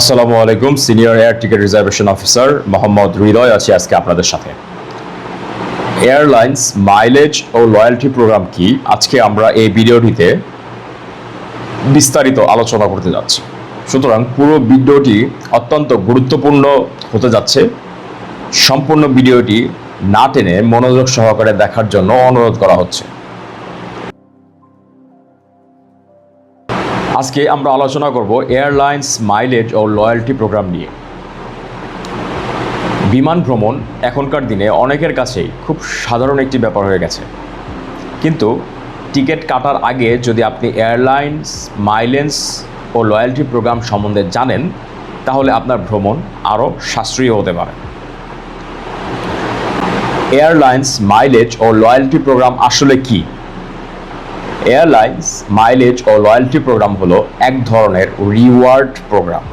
আসসালামু আলাইকুম, senior air ticket reservation officer Mohammad Hridoy আছি আজকে আপনাদের সাথে। এয়ারলাইন্স মাইলেজ ও লয়্যালটি প্রোগ্রাম কি? আজকে আমরা এই ভিডিওটিতে বিস্তারিত আলোচনা করতে যাচ্ছি। সুতরাং পুরো ভিডিওটি অত্যন্ত গুরুত্বপূর্ণ হতে যাচ্ছে। সম্পূর্ণ ভিডিওটি না টেনে মনোযোগ সহকারে দেখার জন্য অনুরোধ করা হচ্ছে। আজকে আমরা আলোচনা করব এয়ারলাইন্স মাইলেজ ও লয়্যালটি প্রোগ্রাম নিয়ে। বিমান ভ্রমণ এখনকার দিনে অনেকের কাছেই খুব সাধারণ একটি ব্যাপার হয়ে গেছে। কিন্তু টিকিট কাটার আগে যদি আপনি এয়ারলাইন্স, মাইলেজ ও লয়্যালটি প্রোগ্রাম সম্বন্ধে জানেন, তাহলে আপনার ভ্রমণ আরও সাশ্রয়ী হতে পারে। এয়ারলাইন্স, মাইলেজ ও লয়্যালটি প্রোগ্রাম আসলে কী? এয়ারলাইন্স মাইলেজ ও লয়্যালটি প্রোগ্রাম হলো এক ধরনের রিওয়ার্ড প্রোগ্রাম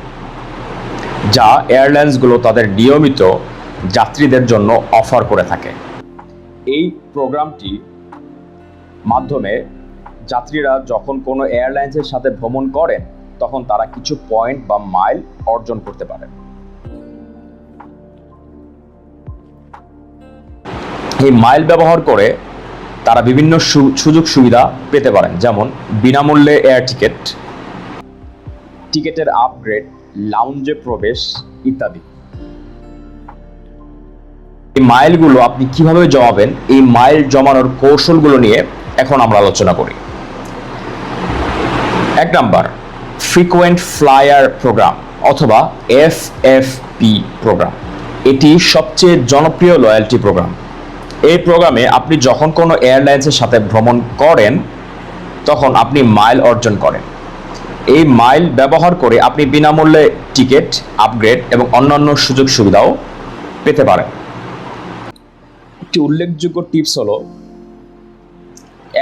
যা এয়ারলাইন্সগুলো তাদের নিয়মিত যাত্রীদের জন্য অফার করে থাকে। এই প্রোগ্রামটি মাধ্যমে যাত্রীরা যখন কোনো এয়ারলাইন্সের সাথে ভ্রমণ করেন, তখন তারা কিছু পয়েন্ট বা মাইল অর্জন করতে পারে এই মাইল ব্যবহার করে তারা বিভিন্ন সুযোগ সুবিধা পেতে পারেন, যেমন বিনামূল্যে এয়ার টিকিট, টিকিটের আপগ্রেড, লাউঞ্জে প্রবেশ ইত্যাদি। এই মাইলগুলো আপনি কীভাবে জমাবেন? এই মাইল জমানোর কৌশলগুলো নিয়ে এখন আমরা আলোচনা করি। এক নাম্বার, ফ্রিকোয়েন্ট ফ্লায়ার প্রোগ্রাম অথবা এফ এফ পি প্রোগ্রাম। এটি সবচেয়ে জনপ্রিয় লয়্যালটি প্রোগ্রাম। এই প্রোগ্রামে আপনি যখন কোনো এয়ারলাইন্সের সাথে ভ্রমণ করেন, তখন আপনি মাইল অর্জন করেন। এই মাইল ব্যবহার করে আপনি বিনামূল্যে টিকিট, আপগ্রেড এবং অন্যান্য সুযোগ সুবিধাও পেতে পারেন। একটি উল্লেখযোগ্য টিপস হলো,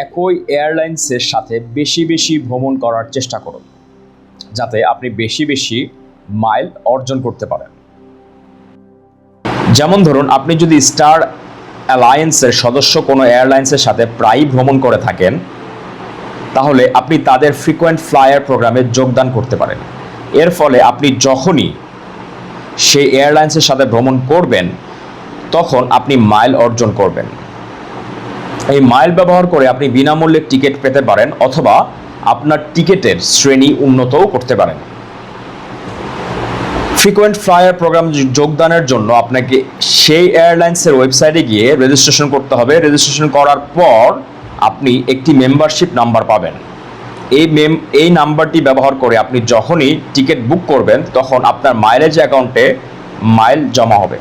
একই এয়ারলাইন্সের সাথে বেশি বেশি ভ্রমণ করার চেষ্টা করুন, যাতে আপনি বেশি বেশি মাইল অর্জন করতে পারেন। যেমন ধরুন, আপনি যদি স্টার অ্যালায়েন্সের সদস্য কোনো এয়ারলাইন্সের সাথে প্রায়ই ভ্রমণ করে থাকেন, তাহলে আপনি তাদের ফ্রিকোয়েন্ট ফ্লায়ার প্রোগ্রামে যোগদান করতে পারেন। এর ফলে আপনি যখনই সেই এয়ারলাইন্সের সাথে ভ্রমণ করবেন, তখন আপনি মাইল অর্জন করবেন। এই মাইল ব্যবহার করে আপনি বিনামূল্যে টিকিট পেতে পারেন অথবা আপনার টিকিটের শ্রেণি উন্নতও করতে পারেন। ফ্রিকোয়েন্ট ফ্লায়ার প্রোগ্রাম যোগদানের জন্য আপনাকে সেই এয়ারলাইন্সের ওয়েবসাইটে গিয়ে রেজিস্ট্রেশন করতে হবে। রেজিস্ট্রেশন করার পর আপনি একটি মেম্বারশিপ নাম্বার পাবেন। এই মেম এই নাম্বারটি ব্যবহার করে আপনি যখনই টিকিট বুক করবেন, তখন আপনার মাইলেজ অ্যাকাউন্টে মাইল জমা হবে।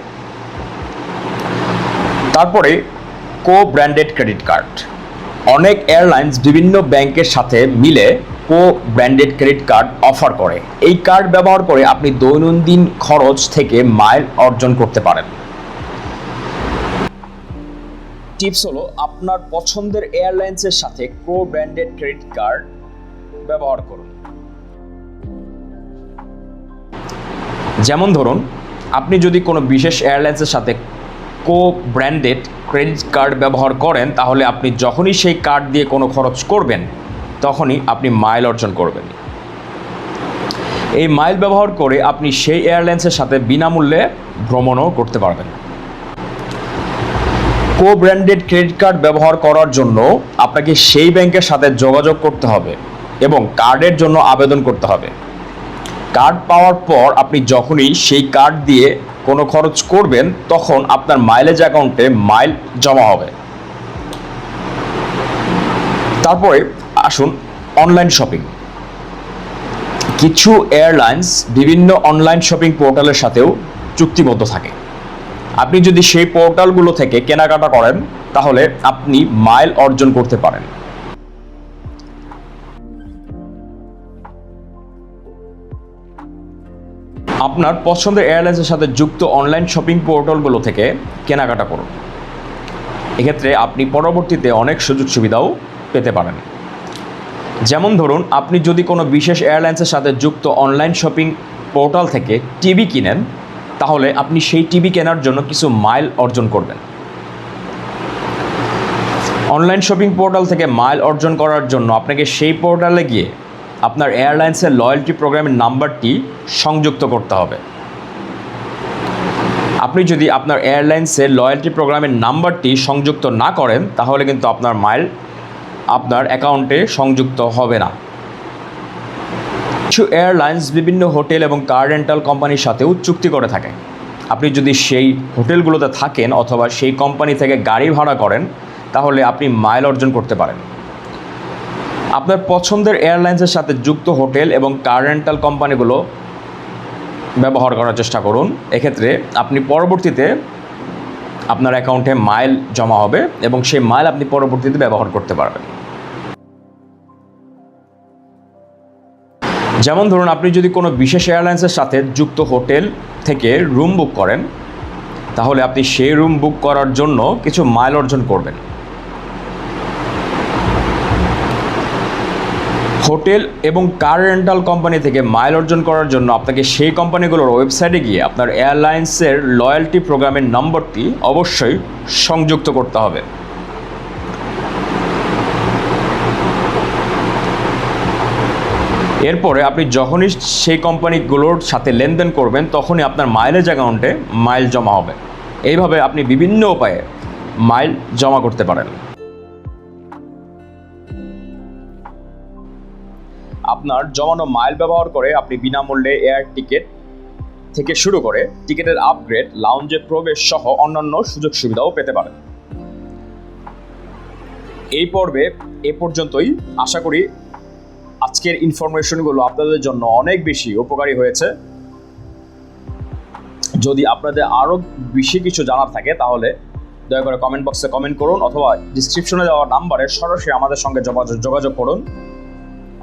তারপরে কো ব্র্যান্ডেড ক্রেডিট কার্ড অনেক এয়ারলাইন্স বিভিন্ন ব্যাংকের সাথে মিলে co branded credit card offer করে। এই কার্ড ব্যবহার করে আপনি দৈনন্দিন খরচ থেকে মাইল অর্জন করতে পারেন। টিপস হলো, আপনার পছন্দের এয়ারলাইন্সের সাথে কো ব্র্যান্ডেড ক্রেডিট কার্ড ব্যবহার করুন। যেমন ধরুন, আপনি যদি কোনো বিশেষ এয়ারলাইন্সের সাথে কো ব্র্যান্ডেড ক্রেডিট কার্ড ব্যবহার করেন, তাহলে আপনি যখনই সেই কার্ড দিয়ে কোনো খরচ করবেন তখনই আপনি মাইল অর্জন করবেন। এই মাইল ব্যবহার করে আপনি সেই এয়ারলাইন্সের সাথে বিনামূল্যে ভ্রমণও করতে পারবেন। কো ব্র্যান্ডেড ক্রেডিট কার্ড ব্যবহার করার জন্য আপনাকে সেই ব্যাংকের সাথে যোগাযোগ করতে হবে এবং কার্ডের জন্য আবেদন করতে হবে। কার্ড পাওয়ার পর আপনি যখনই সেই কার্ড দিয়ে কোনো খরচ করবেন, তখন আপনার মাইলেজ অ্যাকাউন্টে মাইল জমা হবে। তারপরে আসুন অনলাইন শপিং কিছু এয়ারলাইন্স বিভিন্ন অনলাইন শপিং পোর্টালের সাথেও চুক্তিবদ্ধ থাকে। আপনি যদি সেই পোর্টালগুলো থেকে কেনাকাটা করেন, তাহলে আপনি মাইল অর্জন করতে পারেন। আপনার পছন্দের এয়ারলাইন্সের সাথে যুক্ত অনলাইন শপিং পোর্টালগুলো থেকে কেনাকাটা করুন। এক্ষেত্রে আপনি পরবর্তীতে অনেক সুযোগ সুবিধাও পেতে পারেন। যেমন ধরুন, আপনি যদি কোনো বিশেষ এয়ারলাইন্সের সাথে যুক্ত অনলাইন শপিং পোর্টাল থেকে টিভি কিনেন, তাহলে আপনি সেই টিভি কেনার জন্য কিছু মাইল অর্জন করবেন। অনলাইন শপিং পোর্টাল থেকে মাইল অর্জন করার জন্য আপনাকে সেই পোর্টালে গিয়ে আপনার এয়ারলাইন্সের লয়্যালটি প্রোগ্রামের নাম্বারটি সংযুক্ত করতে হবে। আপনি যদি আপনার এয়ারলাইন্সের লয়্যালটি প্রোগ্রামের নাম্বারটি সংযুক্ত না করেন, তাহলে কিন্তু আপনার মাইল আপনার অ্যাকাউন্টে সংযুক্ত হবে না। কিছু এয়ারলাইন্স বিভিন্ন হোটেল এবং কার রেন্টাল কোম্পানির সাথেও চুক্তি করে থাকে। আপনি যদি সেই হোটেলগুলোতে থাকেন অথবা সেই কোম্পানি থেকে গাড়ি ভাড়া করেন, তাহলে আপনি মাইল অর্জন করতে পারেন। আপনার পছন্দের এয়ারলাইন্সের সাথে যুক্ত হোটেল এবং কার রেন্টাল কোম্পানিগুলো ব্যবহার করার চেষ্টা করুন। এক্ষেত্রে আপনি পরবর্তীতে আপনার অ্যাকাউন্টে মাইল জমা হবে এবং সেই মাইল আপনি পরবর্তীতে ব্যবহার করতে পারবেন। যেমন ধরুন, আপনি যদি কোনো বিশেষ এয়ারলাইন্সের সাথে যুক্ত হোটেল থেকে রুম বুক করেন, তাহলে আপনি সেই রুম বুক করার জন্য কিছু মাইল অর্জন করবেন। হোটেল এবং কার রেন্টাল কোম্পানি থেকে মাইল অর্জন করার জন্য আপনাকে সেই কোম্পানিগুলোর ওয়েবসাইটে গিয়ে আপনার এয়ারলাইন্সের লয়্যালটি প্রোগ্রামের নম্বরটি অবশ্যই সংযুক্ত করতে হবে। এরপরে আপনি যখনই সেই কোম্পানিগুলোর সাথে লেনদেন করবেন, তখনই আপনার মাইলেজ অ্যাকাউন্টে মাইল জমা হবে। এইভাবে আপনি বিভিন্ন উপায়ে মাইল জমা করতে পারেন। আপনার জমানো মাইল ব্যবহার করে আপনি বিনামূল্যে এয়ার টিকিট থেকে শুরু করে টিকিটের আপগ্রেড লাউঞ্জে প্রবেশ সহ অন্যান্য সুযোগ সুবিধাও পেতে পারেন। এই পর্বে এ পর্যন্তই। আশা করি আজকের ইনফরমেশনগুলো আপনাদের জন্য অনেক বেশি উপকারী হয়েছে। যদি আপনাদের আরও বেশি কিছু জানার থাকে তাহলে দয়া করে কমেন্ট বক্সে কমেন্ট করুন অথবা ডিসক্রিপশনে দেওয়া নাম্বারে সরাসরি আমাদের সঙ্গে যোগাযোগ যোগাযোগ করুন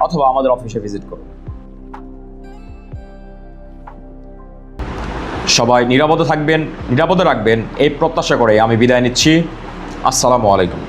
অথবা আমাদের অফিসে ভিজিট করুন। সবাই নিরাপদে থাকবেন, নিরাপদে রাখবেন, এই প্রত্যাশা করে আমি বিদায় নিচ্ছি। আসসালামু আলাইকুম।